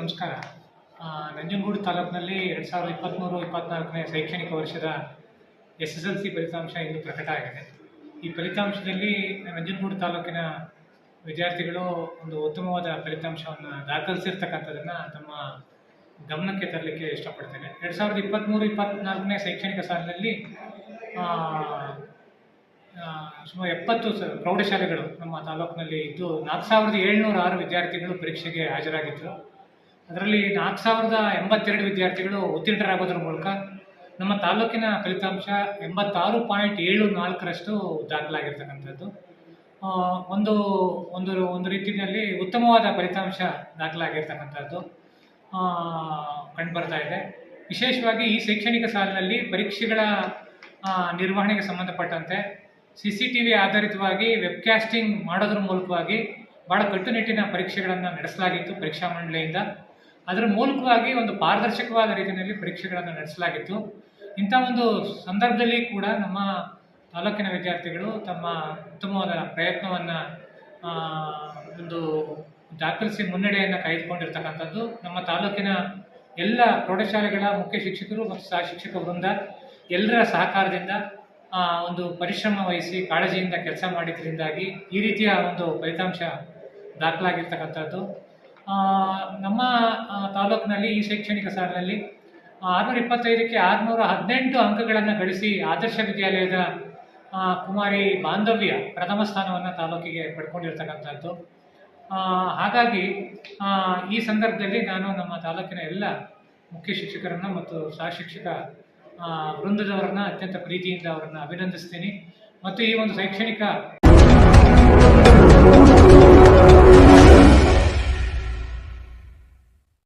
ನಮಸ್ಕಾರ. ನಂಜನಗೂಡು ತಾಲೂಕಿನಲ್ಲಿ ಎರಡು ಸಾವಿರದ ಇಪ್ಪತ್ತ್ಮೂರು ಇಪ್ಪತ್ತ್ನಾಲ್ಕನೇ ಶೈಕ್ಷಣಿಕ ವರ್ಷದ ಎಸ್ ಎಸ್ ಎಲ್ ಸಿ ಫಲಿತಾಂಶ ಇಂದು ಪ್ರಕಟ ಆಗಿದೆ. ಈ ಫಲಿತಾಂಶದಲ್ಲಿ ನಂಜನಗೂಡು ತಾಲೂಕಿನ ವಿದ್ಯಾರ್ಥಿಗಳು ಒಂದು ಉತ್ತಮವಾದ ಫಲಿತಾಂಶವನ್ನು ದಾಖಲಿಸಿರ್ತಕ್ಕಂಥದ್ದನ್ನು ತಮ್ಮ ಗಮನಕ್ಕೆ ತರಲಿಕ್ಕೆ ಇಷ್ಟಪಡ್ತೇನೆ. ಎರಡು ಸಾವಿರದ ಇಪ್ಪತ್ತ್ಮೂರು ಇಪ್ಪತ್ತ್ನಾಲ್ಕನೇ ಶೈಕ್ಷಣಿಕ ಸಾಲಿನಲ್ಲಿ ಸುಮಾರು ಎಪ್ಪತ್ತು ಸ- ಪ್ರೌಢಶಾಲೆಗಳು ನಮ್ಮ ತಾಲೂಕಿನಲ್ಲಿ ಇದ್ದು ನಾಲ್ಕು ಸಾವಿರದ ಏಳ್ನೂರ ಆರು ವಿದ್ಯಾರ್ಥಿಗಳು ಪರೀಕ್ಷೆಗೆ ಹಾಜರಾಗಿದ್ದರು ಅದರಲ್ಲಿ ನಾಲ್ಕು ಸಾವಿರದ ಎಂಬತ್ತೆರಡು ವಿದ್ಯಾರ್ಥಿಗಳು ಉತ್ತೀರ್ಣರಾಗೋದ್ರ ಮೂಲಕ ನಮ್ಮ ತಾಲೂಕಿನ ಫಲಿತಾಂಶ ಎಂಬತ್ತಾರು ಪಾಯಿಂಟ್ ಏಳು ನಾಲ್ಕರಷ್ಟು ದಾಖಲಾಗಿರ್ತಕ್ಕಂಥದ್ದು. ಒಂದು ಒಂದು ಒಂದು ರೀತಿಯಲ್ಲಿ ಉತ್ತಮವಾದ ಫಲಿತಾಂಶ ದಾಖಲಾಗಿರ್ತಕ್ಕಂಥದ್ದು. ಕಂಡುಬರ್ತಾ ಇದೆ. ವಿಶೇಷವಾಗಿ ಈ ಶೈಕ್ಷಣಿಕ ಸಾಲಿನಲ್ಲಿ ಪರೀಕ್ಷೆಗಳ ನಿರ್ವಹಣೆಗೆ ಸಂಬಂಧಪಟ್ಟಂತೆ ಸಿ ಸಿ ಟಿ ವಿ ಆಧಾರಿತವಾಗಿ ವೆಬ್ಕ್ಯಾಸ್ಟಿಂಗ್ ಮಾಡೋದ್ರ ಮೂಲಕವಾಗಿ ಭಾಳ ಕಟ್ಟುನಿಟ್ಟಿನ ಪರೀಕ್ಷೆಗಳನ್ನು ನಡೆಸಲಾಗಿತ್ತು ಪರೀಕ್ಷಾ ಮಂಡಳಿಯಿಂದ. ಅದರ ಮೂಲಕವಾಗಿ ಒಂದು ಪಾರದರ್ಶಕವಾದ ರೀತಿಯಲ್ಲಿ ಪರೀಕ್ಷೆಗಳನ್ನು ನಡೆಸಲಾಗಿತ್ತು. ಇಂಥ ಒಂದು ಸಂದರ್ಭದಲ್ಲಿ ಕೂಡ ನಮ್ಮ ತಾಲೂಕಿನ ವಿದ್ಯಾರ್ಥಿಗಳು ತಮ್ಮ ಉತ್ತಮವಾದ ಪ್ರಯತ್ನವನ್ನು ಒಂದು ದಾಖಲಿಸಿ ಮುನ್ನಡೆಯನ್ನು ಕಾಯ್ದುಕೊಂಡಿರ್ತಕ್ಕಂಥದ್ದು ನಮ್ಮ ತಾಲೂಕಿನ ಎಲ್ಲ ಪ್ರೌಢಶಾಲೆಗಳ ಮುಖ್ಯ ಶಿಕ್ಷಕರು ಮತ್ತು ಸಹ ಶಿಕ್ಷಕ ವೃಂದ ಎಲ್ಲರ ಸಹಕಾರದಿಂದ ಒಂದು ಪರಿಶ್ರಮ ವಹಿಸಿ ಕಾಳಜಿಯಿಂದ ಕೆಲಸ ಮಾಡಿದ್ರಿಂದಾಗಿ ಈ ರೀತಿಯ ಒಂದು ಫಲಿತಾಂಶ ದಾಖಲಾಗಿರ್ತಕ್ಕಂಥದ್ದು. ನಮ್ಮ ತಾಲೂಕಿನಲ್ಲಿ ಈ ಶೈಕ್ಷಣಿಕ ಸಾಲಿನಲ್ಲಿ ಆರುನೂರ ಇಪ್ಪತ್ತೈದಕ್ಕೆ ಆರುನೂರ ಹದಿನೆಂಟು ಅಂಕಗಳನ್ನು ಗಳಿಸಿ ಆದರ್ಶ ವಿದ್ಯಾಲಯದ ಕುಮಾರಿ ಬಾಂಧವ್ಯ ಪ್ರಥಮ ಸ್ಥಾನವನ್ನು ತಾಲೂಕಿಗೆ ಪಡ್ಕೊಂಡಿರ್ತಕ್ಕಂಥದ್ದು. ಹಾಗಾಗಿ ಈ ಸಂದರ್ಭದಲ್ಲಿ ನಾನು ನಮ್ಮ ತಾಲೂಕಿನ ಎಲ್ಲ ಮುಖ್ಯ ಶಿಕ್ಷಕರನ್ನು ಮತ್ತು ಸಹ ಶಿಕ್ಷಕ ವೃಂದದವರನ್ನ ಅತ್ಯಂತ ಪ್ರೀತಿಯಿಂದ ಅವರನ್ನು ಅಭಿನಂದಿಸ್ತೀನಿ. ಮತ್ತು ಈ ಒಂದು ಶೈಕ್ಷಣಿಕ